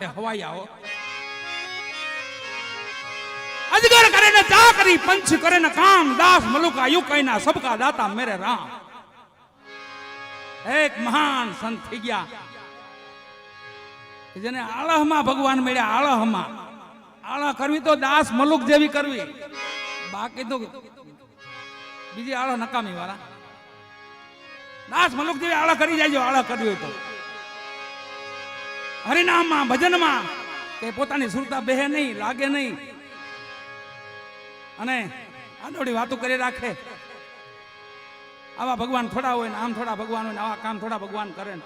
માથે હવાઈ આવો. અજગર કરે ને ચાકરી પંચ કરે ને કામ, દાસ મલુકા યુકાઈના સબકા દાતા મેરે રામ. એક મહાન સંત થઈ ગયા. જેને આળહમાં ભગવાન મળ્યા, આળહમાં. આળહ કરવી તો દાસ મલુક જેવી કરવી. બાકી તો બીજી આળહ નકામી વાળા. દાસ મલુક જેવી આળહ કરી જાય આળહ કરવી હોય તો. હરિનામમાં, ભજનમાં, કે પોતાની સુરતા બેહે નહીં, લાગે નહીં. અને આડોડી વાતો કરી રાખે. આવા ભગવાન થોડા હોય ને, આમ થોડા ભગવાન હોય ને, આવા કામ થોડા ભગવાન કરે ને.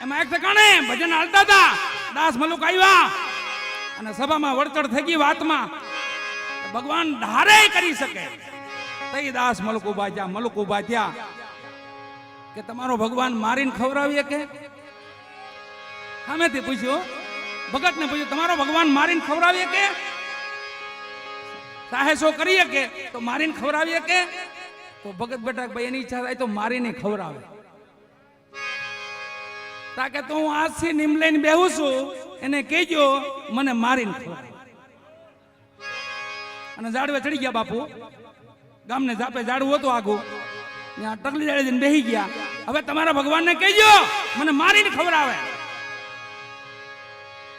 એમાં એક ઠેકાણે ભજન હાલતા હતા. દાસ મલુક આવ્યા. અને સભામાં વળતર થઈ ગઈ વાતમાં. ભગવાન ધારે કરી શકે. તઈ દાસ મલુક ઊભા થયા, મલુક ઊભા થયા. કે તમારો ભગવાન મારીને ખવડાવીએ કે? સામેથી પૂછ્યું, ભગતને પૂછ્યું, તમારો ભગવાન મારીને ખવડાવીએ કે? સાહેસો કરીએ કે? તો મારીને ખવડાવીએ કે? તો ભગત બેટા ભાઈ, એની ઈચ્છા થાય તો મારીને ખવડાવે. તાકે તો હું આજથી નીમ લઈને બેહું છું, એને કહેજો, મને મારીને ખવડાવે. અને ઝાડવે ચડી ગયા બાપુ. ગામને જાપે ઝાડવું હતું આગું. ત્યાં ટકલી જાડે બેહી ગયા. હવે તમારા ભગવાનને કહેજો, મને મારીને ખવડાવે.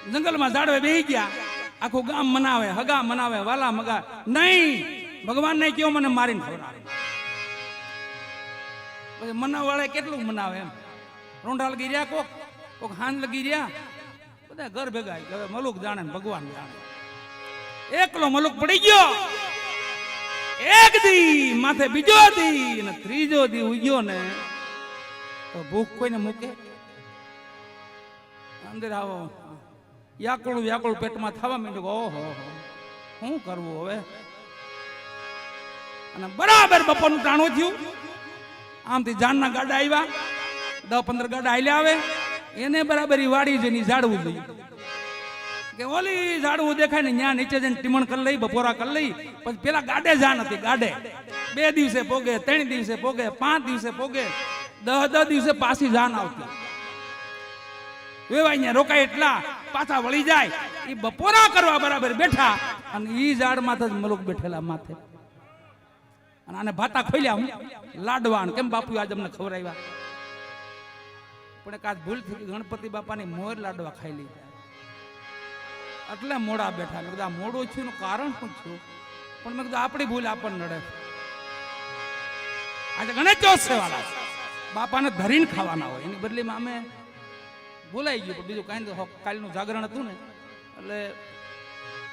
જંગલમાં ઝાડવે બેહી ગયા. આખું ગામ મનાવે, હગા મનાવે, વાલા મગા. નહીં, ભગવાનને કયો મને મારીને ખવડાવે? પછી મનાવાળે કેટલું મનાવે એમ? રોંઢા લગી રહ્યા કોક? કોક હાંજ લગી રહ્યા? બધા ઘર ભેગા હવે મલુક જાણે ને ભગવાન જાણે. એકલો મલુક પડી ગયો. એક દી, માથે બીજો દી ને ત્રીજો દી ઉગ્યો ને. તો ભૂખ કોઈને મૂકે? અંદર આવો. યાકુળ વ્યાકુળ પેટમાં થવા માંડ્યું ઓહો શું કરવું હવે? અને બરાબર બપોરનું ટાણું થયું. આમથી જાનના ગાડા આવ્યા. દસ પંદર ગાડા હાલ્યા આવે. એને બરાબર વાડી જઈને ઝાડવું જોઈએ કે ઓલી ઝાડવું દેખાય ને ત્યાં નીચે જઈને ટીમણ કરી લઈ, બપોરા કરી લઈ. પછી પેલા ગાડે જાન હતી, ગાડે. બે દિવસે પોગે, ત્રણ દિવસે પોગે, પાંચ દિવસે પોગે. દસ દસ દિવસે પાછી જાન આવતી. વેવાઈ અહીંયા રોકાય એટલા પાછા વળી જાય. એ બપોરા કરવા બરાબર બેઠા અને એ ઝાડ માથે જ મલુક બેઠેલા માથે. અને આને ભાતા ખોલ્યા હું. લાડવાણ કેમ બાપુ આજ અમને ખવડાવ્યા? પણ એક આજ ભૂલ થઈ ગણપતિ બાપાની મોર લાડવા ખાઈ લીધા. એટલે મોડા બેઠા. મેં કીધું, આ મોડું છું એનું કારણ શું છું પણ મેં કીધું, આપણી ભૂલ આપણને નડે. આજે ગણેશ ચોથ વાળા બાપાને ધરીને ખાવાના હોય. એની બદલીમાં અમે ભૂલાઈ ગયું, પણ બીજું કાંઈ તો કાલનું જાગરણ હતું ને, એટલે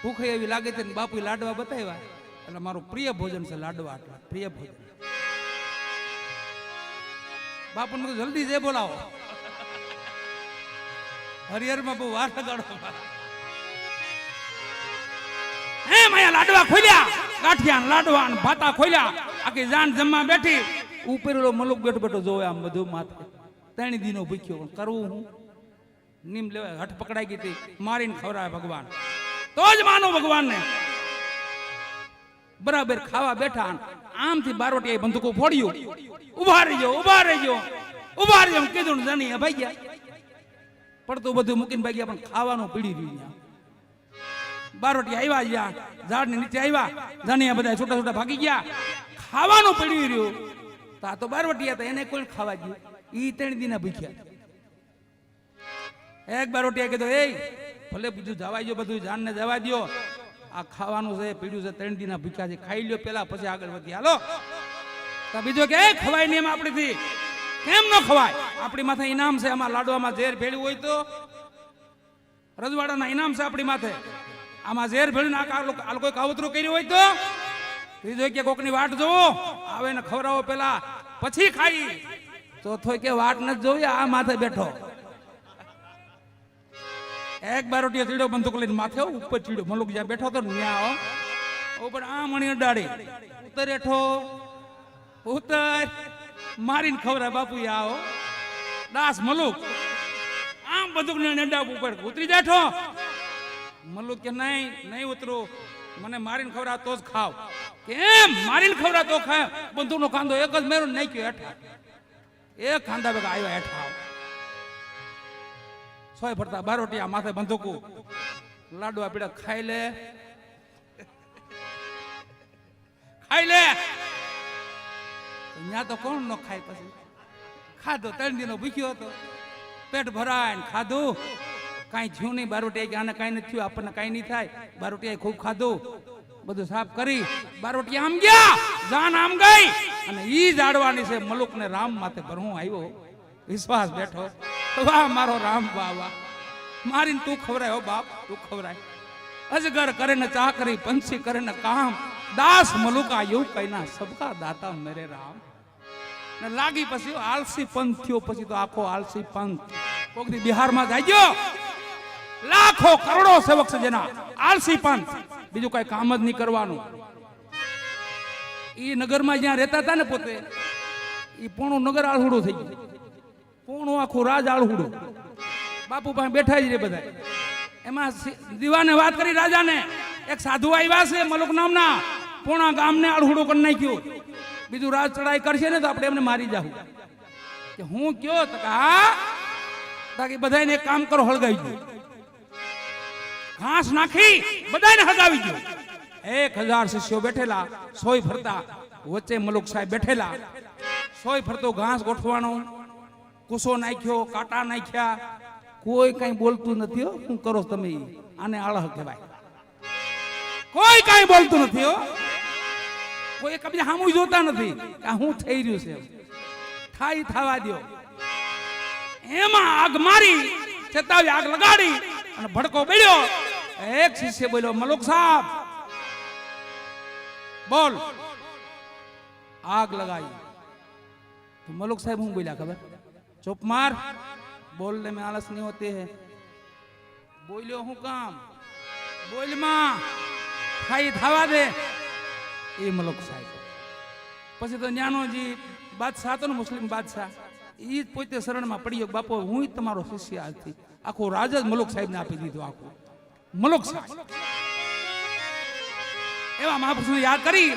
ભૂખ એવી લાગે છે ને બાપુ લાડવા બતાવ્યા. એટલે મારું પ્રિય ભોજન છે લાડવા આટલા, પ્રિય ભોજન. બાપુ ને જલ્દી જે બોલાવો. હરિહરમાં બહુ વાર લગાડો. હે માયા, લાડવા ખોલ્યા. ગાંઠિયા લાડવા ભાતા ખોલ્યા. આખી જાન જમવા બેઠી. ઉપરેલો મલુક બેઠો બેઠો જોવે આમ બધું માથે. ત્રણ દીનો ભૂખ્યો. કરવું હું? નીમ લેવા હઠ પકડાઈ ગઈ હતી, મારીને ખવડાવે ભગવાન. તો જ માનો ભગવાનને. બરાબર ખાવા બેઠા આમથી બારોટી બંદૂકો ફોડ્યું. ઊભા ઊભા ગયો ઊભા રહી ગયો કીધું ને જાની ભાઈ ગયા પડતું બધું મૂકીને ભાઈ ગયા પણ ખાવાનું પીડી રહ્યું બારોટી આવ્યા જ્યાં ઝાડની નીચે આવ્યા જાનિયા બધા છોટા છૂટા ભાગી ગયા. ખાવાનું પીડી રહ્યું. તો આ તો બારવટી હતા એને કોઈ ખાવા ગયું. એ ત્રણ દિના ભૂખ્યા. એક બારોટી કીધું એ ભલે બીજું જવા દો બધું જાનને જવા દો આ ખાવાનું છે પીડ્યું છે ત્રણ દિના ભૂખ્યા છે, ખાઈ લ્યો પેલા, પછી આગળ વધી. હાલો. તો બીજો કે ખવાય નહીં એમ આપણીથી. કેમ ન ખવાય? આપણી માથે ઇનામ છે, આમાં લાડવામાં ઝેર ભેળ્યું હોય તો. રજવાડાના ઇનામ છે આપણી માથે. આમાં ઝેર ભેળ્યું આ લોકોએ કાવતરું કર્યું હોય તો. ત્રીજો કે, કોકની વાટ જોવો. આવે ને ખવડાવો પેલા. પછી ખાઈ. ચોથો કે, વાટ ન જોવી, આ માથે બેઠો. એક બારોટીએ ચીડો બંદૂક લઈને માથે ઉપર ચીડો. મલુક જ્યાં બેઠો હતો ને ત્યાં ઉપર આ મણી અડાડી. ઉતર એઠો ઉતર. મારીને ખવરા બાપુ આવો. દાસ મલુક. આમ બંદૂક ને નડા ઉપર. ઉતરી બેઠો મલુક કે નહીં નહીં ઉતરું. મને મારીને ખવડાવ તો જ ખાવ. કેમ? મારીને ખવડાવ તો ખાય બંધુનો કાંદો એક જ મેરો નાખ્યો હેઠા. એક ખાંદા ભેગા આવ્યા હેઠા. સોય ફરતા બારોટિયા માથે બંદૂકું. લાડવા પીડા ખાઈ લે. ખાઈ લે. ત્યાં તો કોણ નો ખાય પછી? ખાધો, ત્રણ દિનો ભૂખ્યો હતો. પેટ ભરાય ખાધું. કાંઈ થયું નહીં બારોટિયા કે આને કાંઈ નથી થયું, આપણને કાંઈ નહીં થાય. બારોટિયા ખૂબ ખાધું. બધું સાફ કરી. બારોટિયા આમ ગયા. જાન આમ ગઈ. અને ઈ જાડવાની છે મલુક ને રામ માથે ભરવું આવ્યો. વિશ્વાસ બેઠો. વાહ, મારો રામ, વાહ વાહ. મારીને તું ખવરાય હો બાપ, તું ખવરાય અજગર કરે ને ચાકરી, પંછી કરે ને કામ, દાસ મલુકા એવું કઈના સબકા દાતા મેરે રામ. ને લાગી પછી આલસી પંથ થયો, પછી તો આખો આલસી પંથ. કોક દી બિહારમાં જાય ગયો. લાખો કરોડો સેવક છે જેના. આલસી પંથ. બીજું કઈ કામ જ નહીં કરવાનું. એ નગરમાં જ્યાં રહેતા હતા ને પોતે એ પોણું નગર આળહુડું થઈ ગયું. પોણું આખું રાજ આળહુડું? બાપુ પાસે બેઠા જ રે બધા. એમાં દીવાને વાત કરી રાજાને. એક સાધુ આવ્યા છે મલુક નામના. પૂણા ગામને આળહુડું કરી નાખ્યો. બીજું રાજ ચડાઈ કરશે ને તો આપણે એમને મારી જાઉં કે હું કયો? તો કે તાકી બધાને એક કામ કરો હળગાવી દો ઘાસ નાખી બધાને હળગાવી દો એક હજાર શિષ્યો બેઠેલા, સોય ફરતા. વચ્ચે મલુક સાહેબ બેઠેલા. સોય ફરતો ઘાસ ગોઠવાનો. કુસો નાખ્યો, કાંટા નાખ્યા. કોઈ કઈ બોલતું નથી શું કરો તમે? આને આળહ કહેવાય. કોઈ કઈ બોલતું નથી કોઈ કબજે સામું જોતા નથી કે હું થઈ રહ્યું છે થાય થવા દો એમાં આગ મારી ચેતાવી આગ લગાડી અને ભડકો બેડ્યો. એક શિષ્ય બોલ્યો, મલુક સાહેબ બોલ. આગ લગાવી મલુક સાહેબ હું બોલ્યા ખબર? चुप मार बोलने में आलस नहीं होते हैं बोलियो हूँ काम बोल मां ખાઈ થવા દે એ મલક સાહેબ પછી તો જ્ઞાનોજી બાદશાહ હતો ને મુસ્લિમ બાદશાહ એ જ પોતે શરણમાં પડી ગયો બાપો હું જ તમારો શિષ્ય આજથી આખો રાજ જ મલુક સાહેબને આપી દીધો આખું મલુક સાહેબ એવા મહાપુરુષને યાદ કરી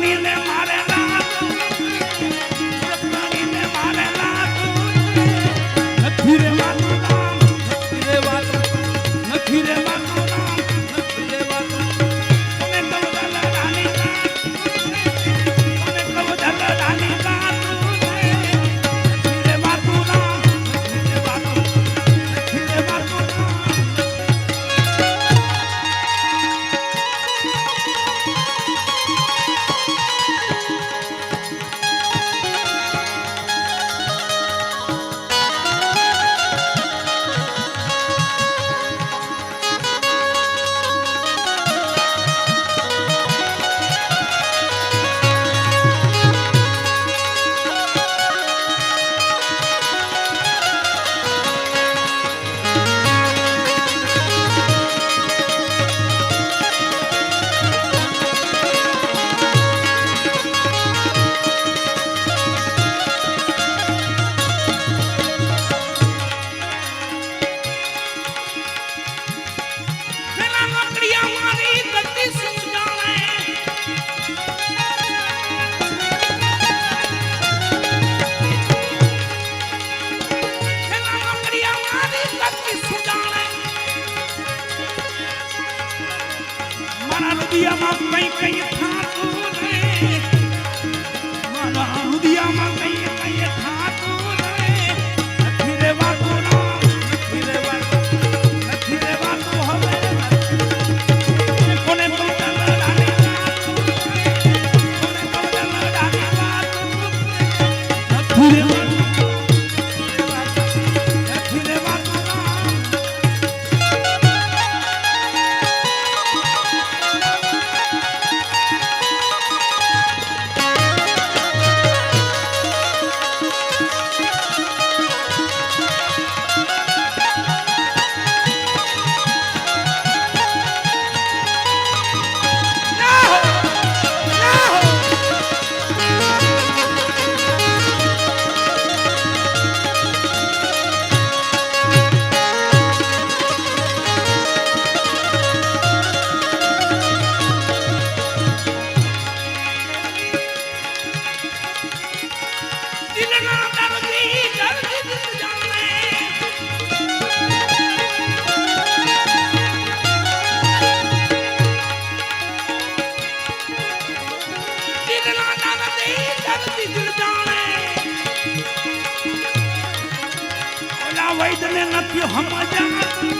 money in their mouth. મારા દિયામાં કઈ કઈ ખાતું વૈદને નથી સમજાતું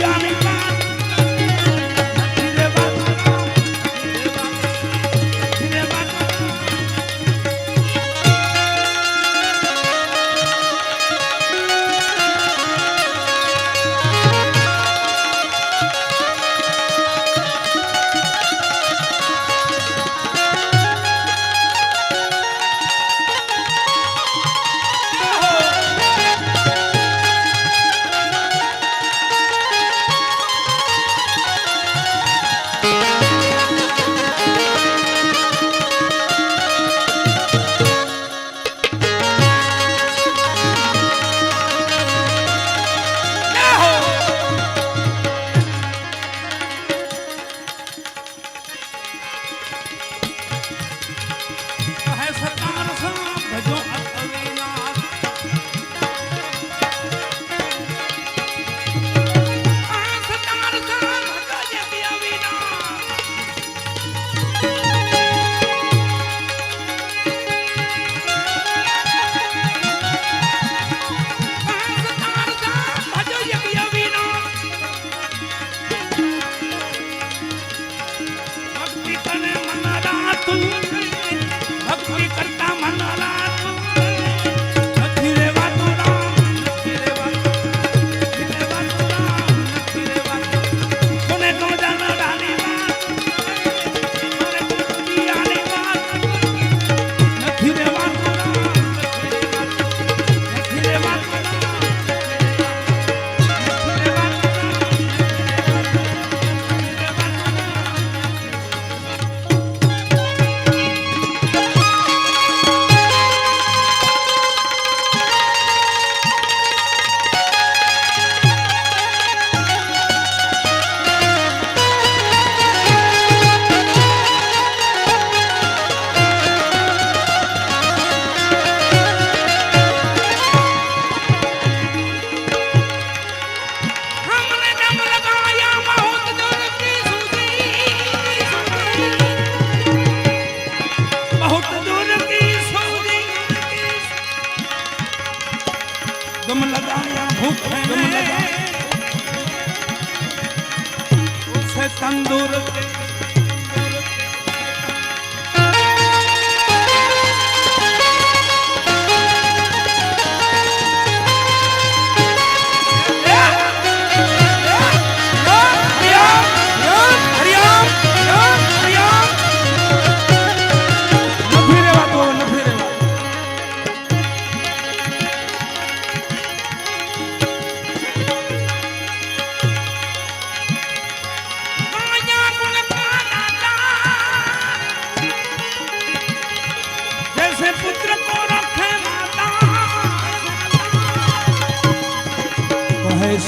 તો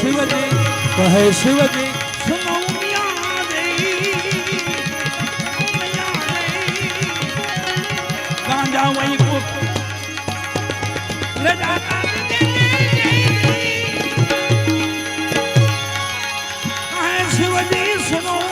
શિવજી કહે શિવજી ગાંજા વહી કુટ રજા શિવજી સુનો